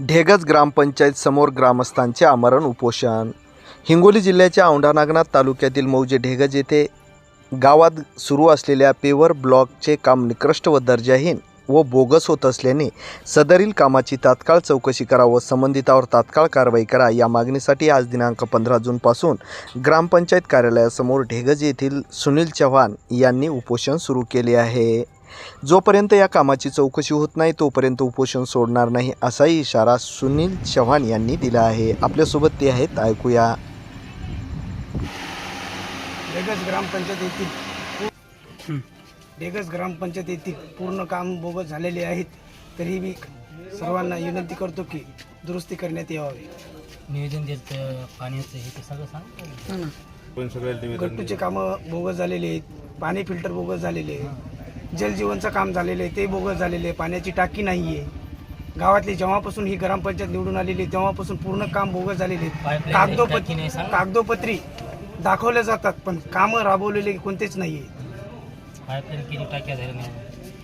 ढेगज ग्रामपंचायत समोर ग्रामस्थांचे आमरण उपोषण. हिंगोली जिल्ह्याच्या औंढा नागनाथ तालुक्यातील मौजे ढेगज येथे गावात सुरू असलेल्या पेवर ब्लॉकचे काम निकृष्ट व दर्जाहीन व बोगस होत असल्याने सदरील कामाची तात्काळ चौकशी करा व संबंधितावर तात्काळ कारवाई करा या मागणीसाठी आज दिनांक पंधरा जूनपासून ग्रामपंचायत कार्यालयासमोर ढेगज येथील सुनील चव्हाण यांनी उपोषण सुरू केले आहे. जोपर्यंत या कामाची चौकशी होत नाही तोपर्यंत उपोषण सोडणार नाही असाही इशारा सुनील चव्हाण यांनी दिला आहे. आपल्यासोबत ते आहेत ऐकूया. ग्रामपंचायत येथील डेगस ग्रामपंचायत येथील पूर्ण काम बोगस झालेले आहेत तरी मी सर्वांना विनंती करतो की दुरुस्ती करण्यात यावी नियोजन दिलं पाण्याचं हे ते सगळं सांग. गट्टूचे कामं बोगस झालेले आहेत पाणी फिल्टर बोगस झालेले आहे जलजीवनचं काम झालेलं आहे ते बोगस झालेले आहे पाण्याची टाकी नाही आहे गावातली जेव्हापासून ही ग्रामपंचायत निवडून आलेली आहे तेव्हापासून पूर्ण काम बोगस झालेले कागदोपत्री. कागदोपत्री दाखवले जातात पण कामं राबवलेले कोणतेच नाही आहेत हायपर्यंत किती टाक्या झाल्या नाही.